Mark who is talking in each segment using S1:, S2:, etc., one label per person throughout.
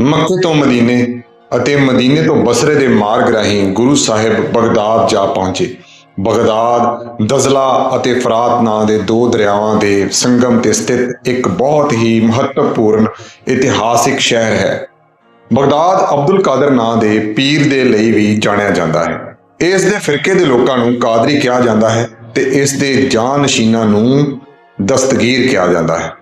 S1: ਮੱਕੇ ਤੋਂ ਮਦੀਨੇ ਅਤੇ ਮਦੀਨੇ ਤੋਂ ਬਸਰੇ ਦੇ ਮਾਰਗ ਰਾਹੀਂ ਗੁਰੂ ਸਾਹਿਬ ਬਗਦਾਦ ਜਾ ਪਹੁੰਚੇ। ਬਗਦਾਦ, ਦਜ਼ਲਾ ਅਤੇ ਫਰਾਤ ਨਾਂ ਦੇ ਦੋ ਦਰਿਆਵਾਂ ਦੇ ਸੰਗਮ ਤੇ ਸਥਿਤ ਇੱਕ ਬਹੁਤ ਹੀ ਮਹੱਤਵਪੂਰਨ ਇਤਿਹਾਸਿਕ ਸ਼ਹਿਰ ਹੈ। ਬਗਦਾਦ ਅਬਦੁਲ ਕਾਦਰ ਨਾਂ ਦੇ ਪੀਰ ਦੇ ਲਈ ਵੀ ਜਾਣਿਆ ਜਾਂਦਾ ਹੈ। ਇਸ ਦੇ ਫਿਰਕੇ ਦੇ ਲੋਕਾਂ ਨੂੰ ਕਾਦਰੀ ਕਿਹਾ ਜਾਂਦਾ ਹੈ ਤੇ ਇਸ ਦੇ ਜਾਨਸ਼ੀਨਾਂ ਨੂੰ ਦਸਤਗੀਰ ਕਿਹਾ ਜਾਂਦਾ ਹੈ।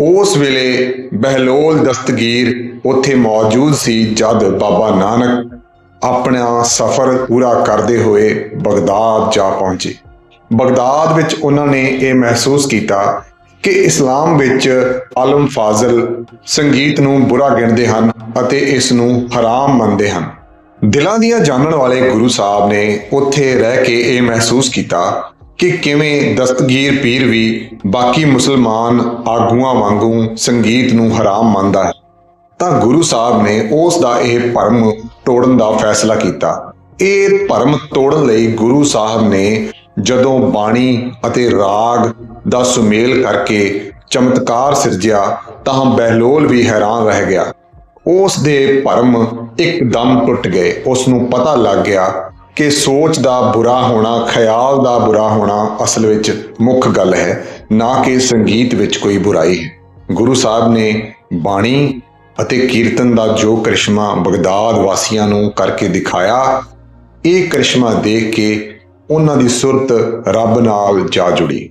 S1: ਉਸ ਵੇਲੇ ਬਹਿਲੋਲ ਦਸਤਗੀਰ ਉੱਥੇ ਮੌਜੂਦ ਸੀ, ਜਦ ਬਾਬਾ ਨਾਨਕ ਆਪਣਾ ਸਫ਼ਰ ਪੂਰਾ ਕਰਦੇ ਹੋਏ ਬਗਦਾਦ ਜਾ ਪਹੁੰਚੇ। ਬਗਦਾਦ ਵਿੱਚ ਉਹਨਾਂ ਨੇ ਇਹ ਮਹਿਸੂਸ ਕੀਤਾ ਕਿ ਇਸਲਾਮ ਵਿੱਚ ਆਲਮ ਫਾਜ਼ਲ ਸੰਗੀਤ ਨੂੰ ਬੁਰਾ ਗਿਣਦੇ ਹਨ ਅਤੇ ਇਸ ਨੂੰ ਹਰਾਮ ਮੰਨਦੇ ਹਨ। ਦਿਲਾਂ ਦੀਆਂ ਜਾਣਨ ਵਾਲੇ ਗੁਰੂ ਸਾਹਿਬ ਨੇ ਉੱਥੇ ਰਹਿ ਕੇ ਇਹ ਮਹਿਸੂਸ ਕੀਤਾ ਕਿ ਕਿਵੇਂ ਦਸਤਗੀਰ ਪੀਰ ਵੀ ਬਾਕੀ ਮੁਸਲਮਾਨ ਆਗੂਆਂ ਵਾਂਗੂ ਸੰਗੀਤ ਨੂੰ ਹਰਾਮ ਮੰਨਦਾ ਹੈ, ਤਾਂ ਗੁਰੂ ਸਾਹਿਬ ਨੇ ਉਸ ਦਾ ਇਹ ਭਰਮ ਤੋੜਨ ਦਾ ਫੈਸਲਾ ਕੀਤਾ। ਇਹ ਭਰਮ ਤੋੜਨ ਲਈ ਗੁਰੂ ਸਾਹਿਬ ਨੇ ਜਦੋਂ ਬਾਣੀ ਅਤੇ ਰਾਗ ਦਾ ਸੁਮੇਲ ਕਰਕੇ ਚਮਤਕਾਰ ਸਿਰਜਿਆ, ਤਾਂ ਬਹਿਲੋਲ ਵੀ ਹੈਰਾਨ ਰਹਿ ਗਿਆ। ਉਸ ਦੇ ਭਰਮ ਇੱਕਦਮ ਟੁੱਟ ਗਏ। ਉਸ ਨੂੰ ਪਤਾ ਲੱਗ ਗਿਆ ਕਿ ਸੋਚ ਦਾ ਬੁਰਾ ਹੋਣਾ, ਖਿਆਲ ਦਾ ਬੁਰਾ ਹੋਣਾ ਅਸਲ ਵਿੱਚ ਮੁੱਖ ਗੱਲ ਹੈ, ਨਾ ਕਿ ਸੰਗੀਤ ਵਿੱਚ ਕੋਈ ਬੁਰਾਈ ਹੈ। ਗੁਰੂ ਸਾਹਿਬ ਨੇ ਬਾਣੀ ਅਤੇ ਕੀਰਤਨ ਦਾ ਜੋ ਕਰਿਸ਼ਮਾ ਬਗਦਾਦ ਵਾਸੀਆਂ ਨੂੰ ਕਰਕੇ ਦਿਖਾਇਆ, ਇਹ ਕਰਿਸ਼ਮਾ ਦੇਖ ਕੇ ਉਹਨਾਂ ਦੀ ਸੁਰਤ ਰੱਬ ਨਾਲ ਜਾ ਜੁੜੀ।